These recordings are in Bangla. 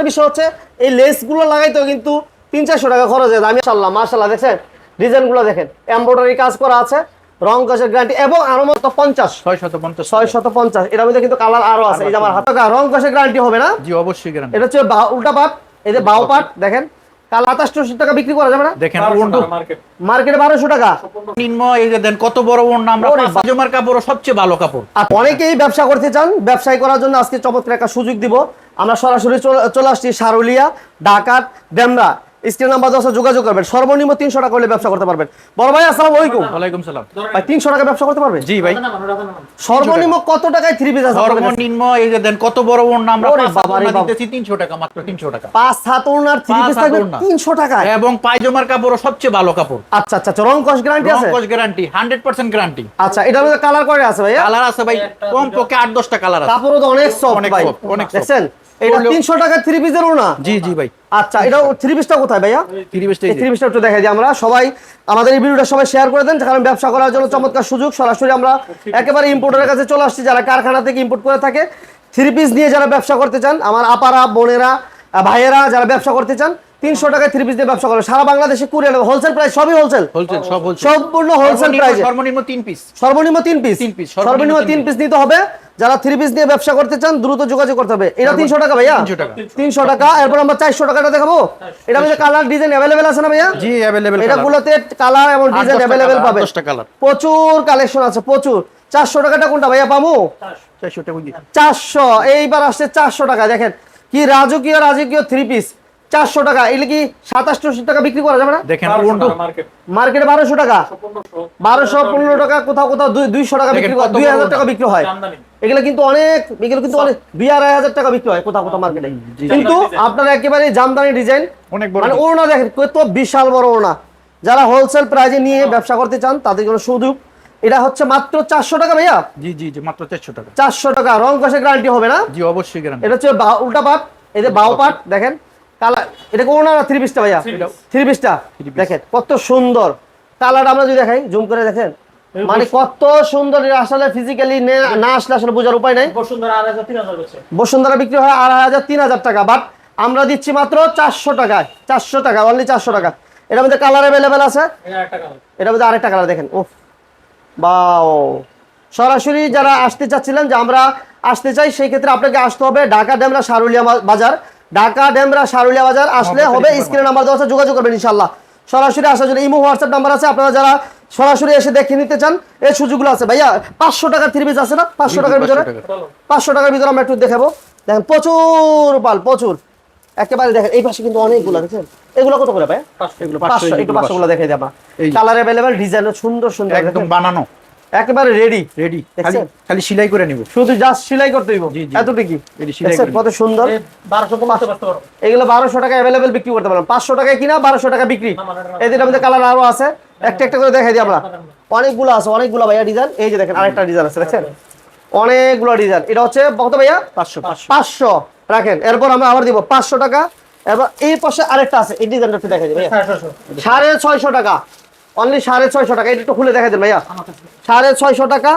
মজার বিষয় হচ্ছে এই লেসগুলো লাগাইতেও কিন্তু তিন চারশো টাকা খরচ হয় আমি মাসাল্লাহ মাসাল্লাহ দেখছেন? ডিজাইনগুলো দেখেন। এমব্রয়ডারি কাজ করা আছে রং কাজের গ্যারান্টি এবং আরও মতো পঞ্চাশ। ছয় শত পঞ্চাশ। ছয় শত পঞ্চাশ। এটার মধ্যে কিন্তু কালার আরও আছে। এই যে আমার হাতে রং কাজের গ্যারান্টি হবে না? জি অবশ্যই গ্যারান্টি এটা হচ্ছে বা- উল্টা পাট। এই যে বাউ পাট দেখেন। কাল আঠাশশো টাকা বিক্রি করা যাবে না? দেখেন মার্কেটে বারোশো টাকা। নিম্ন এই যে দেন কত বড় ওড়না আমরা ওরে কাপড় সবচেয়ে ভালো কাপড়। আর অনেকেই ব্যবসা করতে চান। ব্যবসায় করার জন্য আজকে চমৎকার একটা সুযোগ দিব। আমরা সরাসরি চলে- আসছি সারুলিয়া ডাকাত ডেমরা। স্ক্রিন নাম্বার দশে যোগাযোগ করবেন। সর্বনিম্ন তিনশো টাকা করলে ব্যবসা করতে পারবেন। বড় ভাই আসসালাম আলাইকুম। ওয়ালাইকুম সালাম। ভাই তিনশো টাকা ব্যবসা করতে পারবেন? জি ভাই। সর্বনিম্ন কত টাকায় থ্রি পিস আছে সর্বনিম্ন এই যে দেন কত বড় ওড়না আমরা পাঁচ বাবা। রে দিতেছি তিনশো টাকা মাত্র তিনশো টাকা। পাঁচ সাত ওনার থ্রি পিস থাকবে তিনশো টাকায়। এবং পায়জামার কাপড় সবচেয়ে ভালো কাপড়। আচ্ছা আচ্ছা আচ্ছা, রং কস গ্যারান্টি আছে? রংকশ গ্যারান্টি হান্ড্রেড পার্সেন্ট গ্যারান্টি আচ্ছা এটার মধ্যে কালার করে আছে ভাই কালার আছে ভাই কম পক্ষে আট দশটা কালার আছে। কাপড়ও তো অনেক সফট ভাই। অনেক। দেখছেন? এটা পরলেও- তিনশো টাকা থ্রি পিসের না? জি জি ভাই। আচ্ছা এটা থ্রি পিসটা কোথায় ভাইয়া? থ্রি থ্রি পিসটা একটু দেখাই দিই আমরা। সবাই আমাদের এই ভিডিওটা সবাই শেয়ার করে দেন কারণ ব্যবসা করার জন্য চমৎকার সুযোগ। সরাসরি আমরা একেবারে ইম্পোর্টারের কাছে চলে আসছি যারা কারখানা থেকে ইম্পোর্ট করে থাকে। থ্রি পিস নিয়ে যারা ব্যবসা করতে চান আমার আপারা বোনেরা ভাইয়েরা যারা ব্যবসা করতে চান তিনশো টাকায় থ্রি পিস দিয়ে ব্যবসা করে সারা বাংলাদেশে কুরিয়ার হোলসেল প্রাইস সবই হোলসেল হোলসেল সব হোলসেল সম্পূর্ণ হোলসেল প্রাইসে সর্বনিম্ন তিন পিস সর্বনিম্ন তিন পিস সর্বনিম্ন তিন পিস নিতে হবে। যারা থ্রি পিস নিয়ে ব্যবসা করতে চান দ্রুত যোগাযোগ করতে হবে। এটা তিনশো টাকা ভাইয়া। তিনশো টাকা। এরপর আমরা চারশো টাকাটা দেখাবো। এটা মধ্যে কালার ডিজাইন অ্যাভেলেবেল আছে না ভাইয়া? জি অ্যাভেলেবেল এটা গুলোতে কালার এবং ডিজাইন অ্যাভেলেবেল পাবে। প্রচুর কালেকশন আছে প্রচুর। চারশো টাকাটা কোনটা ভাইয়া পাবো চারশো টাকা চারশো এইবার আসছে চারশো টাকা দেখেন। কি রাজকীয় রাজকীয় থ্রি পিস চারশো টাকা। এগুলো কি সাতাশশো টাকা বিক্রি করা যাবে না? দেখেন মার্কেটে বারোশো টাকা। বারোশো পনেরো টাকা কোথাও কোথাও দুইশো টাকা দেখেন বিক্রি দুই হাজার টাকা বিক্রি হয়। এগুলো কিন্তু অনেক এগুলো কিন্তু অনেক দুই আড়াই হাজার টাকা বিক্রি হয় কোথাও কোথাও মার্কেটে কিন্তু আপনারা একেবারে জামদানি ডিজাইন অনেক মানে ওড়না দেখেন কত বিশাল বড় ওড়না। যারা হোলসেল প্রাইজে নিয়ে ব্যবসা করতে চান তাদের জন্য সুযোগ। এটা হচ্ছে মাত্র চারশো টাকা ভাইয়া। জি জি জি মাত্র চারশো টাকা। চারশো টাকা। রং কষে গ্যারান্টি হবে না? জি অবশ্যই গ্যারান্টি এটা হচ্ছে বা- উল্টা পাট। এই যে বাউ পাট দেখেন। কালার এটা কোন না থ্রি পিসটা ভাইয়া? থ্রি পিসটা দেখেন কত সুন্দর। আমরা যদি দেখাই জুম করে দেখেন মানে কত সুন্দর আসলে ফিজিক্যালি না আসলে আসলে বোঝার উপায় নাই। বসুন্ধরা বিক্রি হয় আড়াই হাজার তিন হাজার টাকা বাট আমরা দিচ্ছি মাত্র চারশো টাকায় চারশো টাকা অনলি চারশো টাকা। এটার মধ্যে কালার অ্যাভেলেবেল আছে? এটার মধ্যে আরেকটা কালার দেখেন ওফ বাও। সরাসরি যারা আসতে চাচ্ছিলেন যে আমরা আসতে চাই সেই ক্ষেত্রে আপনাকে আসতে হবে ঢাকা ডেমরা সারুলিয়া বাজার। ঢাকা ডেমরা সারুলিয়া বাজার আসলে হবে স্ক্রিনে নাম্বার দেওয়া আছে যোগাযোগ করবেন ইনশাল্লাহ সরাসরি আসার জন্য ইমো হোয়াটসঅ্যাপ নাম্বার আছে আপনারা যারা সরাসরি এসে দেখে নিতে চান এই সুযোগগুলো আছে। ভাইয়া পাঁচশো টাকার থ্রি পিস আছে না? পাঁচশো টাকার ভিতরে? পাঁচশো টাকার। ভিতরে আমরা একটু দেখাবো। দেখেন প্রচুর পাল প্রচুর। একেবারে দেখেন এই পাশে কিন্তু অনেকগুলো দেখেন। এগুলো কত করে ভাই এগুলো পাঁচশো একটু পাঁচশো গুলো দেখে যাবা এই যে। কালার অ্যাভেলেবেল ডিজাইন সুন্দর সুন্দর একদম বানানো। একেবারে রেডি রেডি খালি সেলাই করে নিব। শুধু জাস্ট সেলাই করতে জি। এতটুকু এটি সেলাই দেখছেন করে কত সুন্দর? এগুলো বারোশো টাকা অ্যাভেলেবেল বিক্রি করতে পারবেন পাঁচশো টাকায় কিনা বারোশো টাকা বিক্রি। এদের মধ্যে কালার আরও আছে। একটা একটা করে দেখাই দিই আমরা। অনেকগুলো আছে অনেকগুলো ভাইয়া ডিজাইন এই যে দেখেন আরেকটা ডিজাইন আছে দেখছেন? অনেকগুলো ডিজাইন এটা হচ্ছে কত ভাইয়া? পাঁচশো পাঁচশো। রাখেন এরপর আমরা আবার দিব পাঁচশো টাকা। এবার এই পাশে আরেকটা আছে এই ডিজাইনটা একটু দেখাই দিই ভাইয়া। সাড়ে ছয়শো টাকা। অনলি সাড়ে ছয়শো টাকা এটা একটু খুলে দেখাই দেন ভাইয়া। সাড়ে ছয়শো টাকা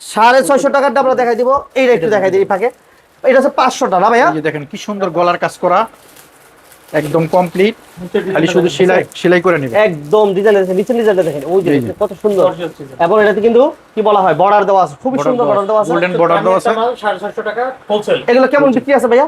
সাড়ে ছয়শো টাকাটা আমরা দেখাই দিব। এইটা একটু দেখাই দিই ফাঁকে এটা হচ্ছে পাঁচশো টাকা না ভাইয়া? দেখেন কি সুন্দর গলার কাজ করা। একদম কমপ্লিট খালি শুধু সেলাই সেলাই করে নিবে একদম ডিজাইন দেখেন নিচের ডিজাইনটা দেখেন। ওই যে। কত সুন্দর। এবং এটাতে কিন্তু কি বলা হয় বর্ডার দেওয়া আছে। খুবই সুন্দর বর্ডার দেওয়া আছে। গোল্ডেন বর্ডার দেওয়া আছে। 650 টাকা হোলসেল এগুলো কেমন বিক্রি আছে ভাইয়া?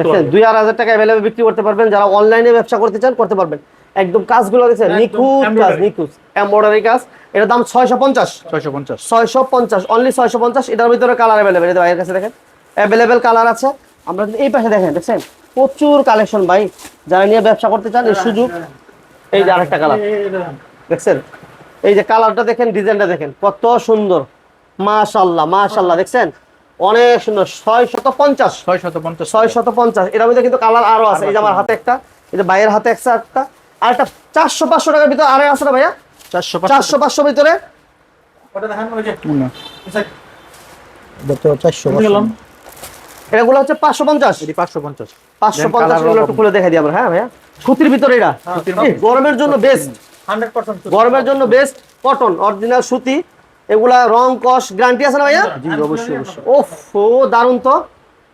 দেখছেন দুই আড়াই হাজার টাকা অ্যাভেলেবল বিক্রি করতে পারবেন। যারা অনলাইনে ব্যবসা করতে চান করতে পারবেন। একদম কাজগুলো দেখছেন নিখুঁত কাজ নিখুঁত। এমব্রয়ডারি কাজ। এটার দাম ছয়শো পঞ্চাশ। ছয়শো পঞ্চাশ। ছয়শো পঞ্চাশ অনলি ছয়শো পঞ্চাশ। এটার ভিতরে কালার অ্যাভেলেবেল এটা ভাইয়ের কাছে দেখেন অ্যাভেলেবেল কালার আছে। আমরা এই পাশে দেখেন দেখছেন? প্রচুর কালেকশন ভাই। যারা নিয়ে ব্যবসা করতে চান এই সুযোগ। এই যে আরেকটা কালার দেখছেন? এই যে কালারটা দেখেন ডিজাইনটা দেখেন কত সুন্দর। মাশাল্লাহ মাশাল্লাহ দেখছেন? অনেক সুন্দর। ছয় শত পঞ্চাশ। ছয় শত পঞ্চাশ। ছয় শত পঞ্চাশ। এর মধ্যে কিন্তু কালার আরও আছে। এই যে আমার হাতে একটা এই যে ভাইয়ের হাতে একটা। আর একটা চারশো পাঁচশো টাকার ভিতরে আরে আছে না ভাইয়া? চারশো চারশো পাঁচশো। ভিতরে এগুলো হচ্ছে পাঁচশো পঞ্চাশ। পাঁচশো পঞ্চাশ। পাঁচশো পঞ্চাশ colour এগুলো রকম। একটু খুলে দেখে দিই আমরা হ্যাঁ ভাইয়া? সুতির ভিতরে এটা? গরমের জন্য বেস্ট গরমের জন্য বেস্ট কটন অরিজিনাল সুতি এগুলা রং কস গ্যারান্টি আছে না ভাইয়া? জি অবশ্যই অবশ্যই। ওফ ও দারুণ তো।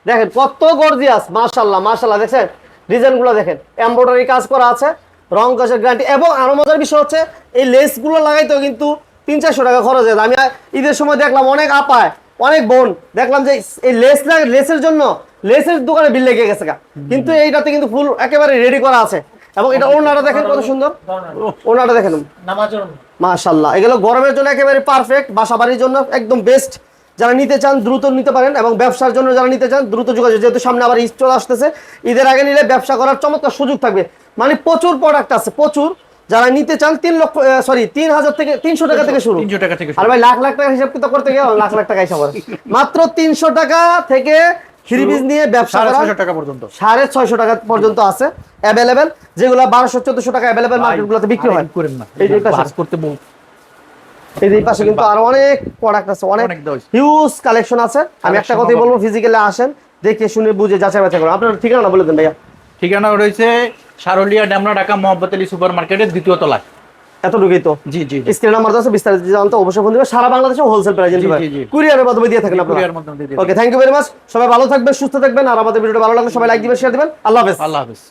দেখেন কত গর্জিয়াস মাশাল্লাহ মাশাল্লাহ দেখছেন? ডিজাইনগুলো দেখেন। এমব্রয়ডারি কাজ করা আছে। রং কাজের গ্যারান্টি এবং আরও মজার বিষয় হচ্ছে এই লেসগুলো লাগাইতেও কিন্তু তিন চারশো টাকা খরচ হয়। আমি ঈদের সময় দেখলাম অনেক আপায় অনেক বোন দেখলাম যে এই লেস লেসের জন্য লেসের দোকানে বিল লেগে গেছে। কিন্তু এইটাতে কিন্তু ফুল একেবারে রেডি করা আছে। এবং এটা ওনাটা দেখেন কত সুন্দর। ওনাটা দেখেন। মাশাল্লাহ এগুলো গরমের জন্য একেবারে পারফেক্ট বাসা বাড়ির জন্য একদম বেস্ট যারা নিতে চান দ্রুত নিতে পারেন এবং ব্যবসার জন্য যারা নিতে চান দ্রুত যোগাযোগ যেহেতু সামনে আবার ঈদ চলে আসতেছে ঈদের আগে নিলে ব্যবসা করার চমৎকার সুযোগ থাকবে। মানে প্রচুর প্রোডাক্ট আছে প্রচুর। যারা নিতে চান তিন লক্ষ সরি তিন হাজার থেকে তিনশো টাকা থেকে শুরু। তিনশো টাকা থেকে আর ভাই লাখ লাখ টাকা হিসাব করতে গেলে? লাখ লাখ টাকা হিসাব মাত্র তিনশো টাকা থেকে থ্রি নিয়ে ব্যবসা করা টাকা পর্যন্ত। সাড়ে ছয়শো টাকা পর্যন্ত আছে। অ্যাভেলেবেল যেগুলো বারোশো চোদ্দশো টাকা অ্যাভেলেবেল মার্কেটগুলোতে বিক্রি হয়। করেন না। এই যে করতে বল এই যে পাশে কিন্তু আরও অনেক প্রোডাক্ট আছে অনেক অনেক দেওয়া হয়েছে। হিউজ কালেকশন আছে। আমি একটা কথাই বলব ফিজিক্যালি আসেন দেখে শুনে বুঝে যাচাই বাছাই করুন। আপনার ঠিকানা বলে দেন ভাইয়া। ঠিকানা রয়েছে সারলিয়া ডেমরা ঢাকা মোহাম্মদ আলী সুপার মার্কেটের দ্বিতীয় তলায়। এতটুকুই তো? জি জি জি। নাম্বার আছে বিস্তারিত জানতে অবশ্যই ফোন দিবে। সারা বাংলাদেশে হোলসেল প্রাইস জি, জি, জি। কুরিয়ারের মাধ্যমে দিয়ে থাকেন আপনারা। কুরিয়ার মাধ্যমে দিয়ে okay thank you very much সবাই ভালো থাকবেন সুস্থ থাকবেন আর আমাদের ভিডিওটা ভালো লাগলে সবাই লাইক দিবেন শেয়ার দিবেন। আল্লাহ হাফেজ। আল্লাহ হাফিজ।